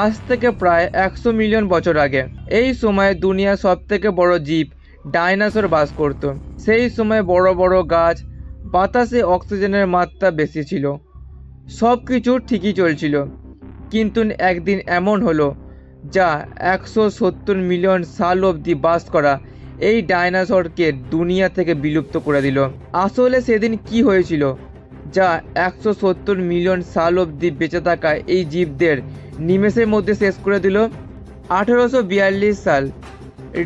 আজ থেকে প্রায় একশো মিলিয়ন বছর আগে। এই সময়ে দুনিয়া সব থেকে বড় জীব ডাইনোসর বাস করত। সেই সময় বড় বড় গাছ, বাতাসে অক্সিজেনের মাত্রা বেশি ছিল। সব কিছু ঠিকই চলছিল। কিন্তু একদিন এমন হলো যা একশো সত্তর মিলিয়ন সাল অবধি বাস করা এই ডাইনোসরকে দুনিয়া থেকে বিলুপ্ত করে দিল। আসলে সেদিন কি হয়েছিল? যা একশো সত্তর মিলিয়ন সাল অবধি বেঁচে থাকা এই জীবদের নিমেষের মধ্যে শেষ করে দিল আঠেরোশো বিয়াল্লিশ সাল।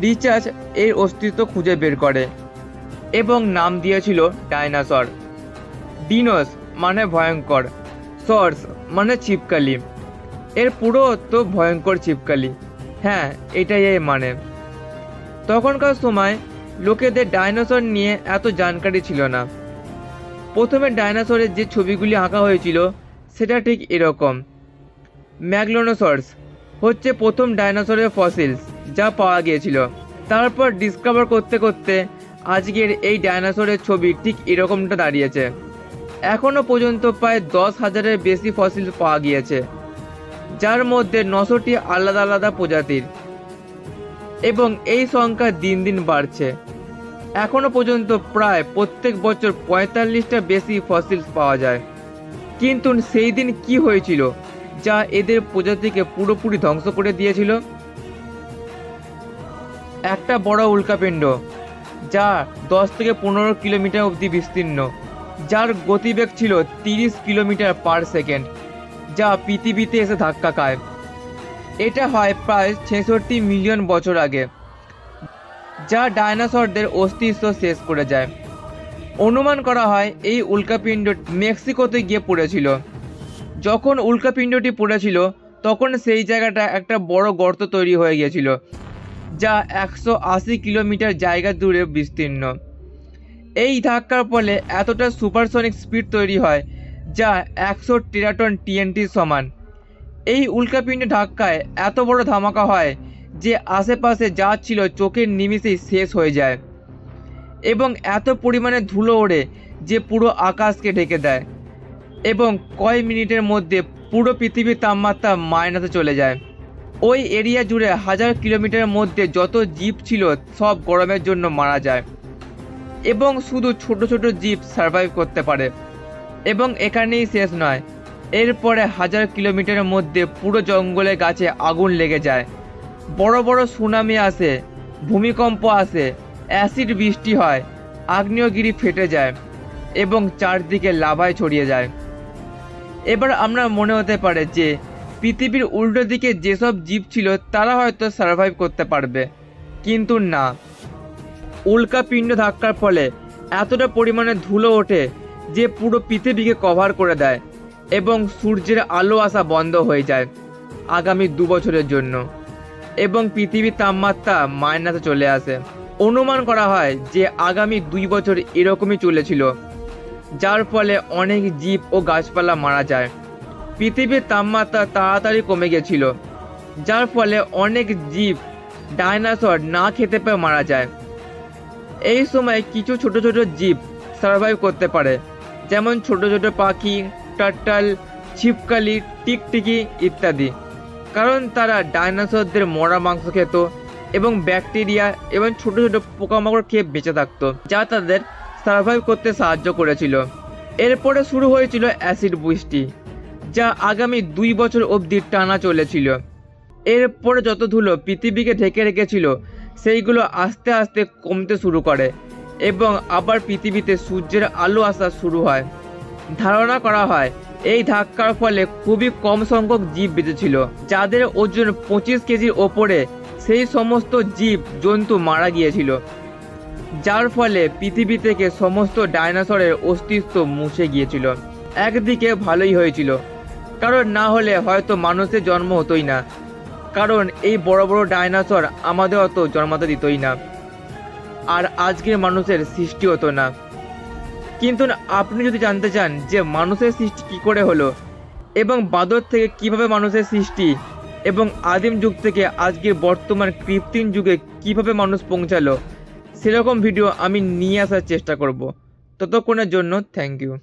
রিচার্জ এর অস্তিত্ব খুঁজে বের করে এবং নাম দিয়েছিল ডাইনোসর। ডিনোস মানে ভয়ঙ্কর, সর্স মানে ছিপকালি। এর পুরো অর্থ ভয়ঙ্কর ছিপকালি। হ্যাঁ এটাই এর মানে। তখনকার সময় লোকেদের ডাইনোসর নিয়ে এত জানকারি ছিল না। প্রথমে ডাইনোসরের যে ছবিগুলি আঁকা হয়েছিল, সেটা ঠিক এরকম। ম্যাগলোনোসর্স হচ্ছে প্রথম ডাইনোসরের ফসিলস যা পাওয়া গিয়েছিল। তারপর ডিসকভার করতে করতে আজকের এই ডাইনোসরের ছবি ঠিক এরকমটা দাঁড়িয়েছে। এখনও পর্যন্ত প্রায় দশ হাজারের বেশি ফসিলস পাওয়া গিয়েছে, যার মধ্যে নশোটি আলাদা আলাদা প্রজাতির। এবং এই সংখ্যা দিন দিন বাড়ছে। এখনও পর্যন্ত প্রায় প্রত্যেক বছর পঁয়তাল্লিশটা বেশি ফসিলস পাওয়া যায়। কিন্তু সেই দিন কি হয়েছিল, যা এদের প্রজাতিকে পুরোপুরি ধ্বংস করে দিয়েছিল? একটা বড় উল্কাপিণ্ড, যা দশ থেকে পনেরো কিলোমিটার অবধি বিস্তীর্ণ, যার গতিবেগ ছিল তিরিশ কিলোমিটার পার সেকেন্ড, যা পৃথিবীতে এসে ধাক্কা খায়। এটা হয় প্রায় ছেষট্টি মিলিয়ন বছর আগে। যা ডায়নোসরদের অস্তিত্ব শেষ করে যায়। অনুমান করা হয়, এই উল্কাপিণ্ড মেক্সিকোতে গিয়ে পড়েছিল। যখন উল্কাপিণ্ডটি পড়েছিল, তখন সেই জায়গাটা একটা বড় গর্ত তৈরি হয়ে গিয়েছিল, যা একশো আশি কিলোমিটার জায়গা দূরে বিস্তীর্ণ। এই ধাক্কার ফলে এতটা সুপারসনিক স্পিড তৈরি হয়, যা একশো টেরাটন টিএনটির সমান। এই উল্কাপিণ্ডে ধাক্কায় এত বড় ধামাকা হয় যে আশেপাশে যা ছিল চোখের নিমিষেই শেষ হয়ে যায় এবং এত পরিমাণে ধুলো ওড়ে যে পুরো আকাশকে ঢেকে দেয় এবং কয় মিনিটের মধ্যে পুরো পৃথিবীর তাপমাত্রা মাইনাসে চলে যায়। ওই এরিয়া জুড়ে হাজার কিলোমিটারের মধ্যে যত জীব ছিল সব গরমের জন্য মারা যায় এবং শুধু ছোট ছোট জীব সার্ভাইভ করতে পারে এবং এখানেই শেষ নয়। এরপরে হাজার কিলোমিটারের মধ্যে পুরো জঙ্গলে গাছে আগুন লেগে যায়। বড় বড় সুনামি আসে ভূমিকম্প আসে অ্যাসিড বৃষ্টি হয়, আগ্নেয়গিরি ফেটে যায় এবং চারদিকে লাভায় ছড়িয়ে যায়। এবার আমরা মনে হতে পারে যে পৃথিবীর উল্টো দিকে যেসব জীব ছিল, তারা হয়তো সার্ভাইভ করতে পারবে, কিন্তু না। উল্কাপিণ্ড ধাক্কার ফলে এতটা পরিমাণে ধুলো ওঠে যে পুরো পৃথিবীকে কভার করে দেয় এবং সূর্যের আলো আসা বন্ধ হয়ে যায় আগামী দু বছরের জন্য। এবং পৃথিবীর তাপমাত্রা মাইনাসে চলে আসে। অনুমান করা হয় যে আগামী দুই বছর এরকমই চলেছিল, যার ফলে অনেক জীব ও গাছপালা মারা যায়। পৃথিবীর তাপমাত্রা তাড়াতাড়ি কমে গেছিল, যার ফলে অনেক জীব ডাইনোসর না খেতে পেয়ে মারা যায়। এই সময় কিছু ছোট ছোট জীব সার্ভাইভ করতে পারে, যেমন ছোট ছোট পাখি, টার্টাল, ছিপকালি, টিকটিকি ইত্যাদি। কারণ তারা ডাইনোসরদের মরা মাংস খেত এবং ব্যাকটেরিয়া এবং ছোট ছোট পোকামাকড় খেয়ে বেঁচে থাকতো, যা তাদের সার্ভাইভ করতে সাহায্য করেছিল। এরপরে শুরু হয়েছিল অ্যাসিড বৃষ্টি, যা আগামী দুই বছর অবধি টানা চলেছিল। এরপরে যত ধুলো পৃথিবীকে ঢেকে রেখেছিল, সেইগুলো আস্তে আস্তে কমতে শুরু করে এবং আবার পৃথিবীতে সূর্যের আলো আসা শুরু হয়। ধারণা করা হয় এই ধাক্কার ফলে খুবই কম সংখ্যক জীব বেঁচেছিল, যাদের ওজন পঁচিশ কেজির ওপরে। সেই সমস্ত জীব জন্তু মারা গিয়েছিল, যার ফলে পৃথিবী থেকে সমস্ত ডাইনোসরের অস্তিত্ব মুছে গিয়েছিল। একদিকে ভালোই হয়েছিল, কারণ না হলে হয়তো মানুষের জন্ম হতোই না, কারণ এই বড় বড় ডাইনোসর আমাদের অত জন্মাতে দিতই না, আর আজকের মানুষের সৃষ্টি হতো না। কিন্তু আপনি যদি জানতে চান যে মানুষের সৃষ্টি কি করে হলো, এবং বাদর থেকে কীভাবে মানুষের সৃষ্টি, এবং আদিম যুগ থেকে আজকের বর্তমান কৃত্রিম যুগে কীভাবে মানুষ পৌঁছালো, সেরকম ভিডিও আমি নিয়ে আসার চেষ্টা করব। ততক্ষণের জন্য থ্যাংক ইউ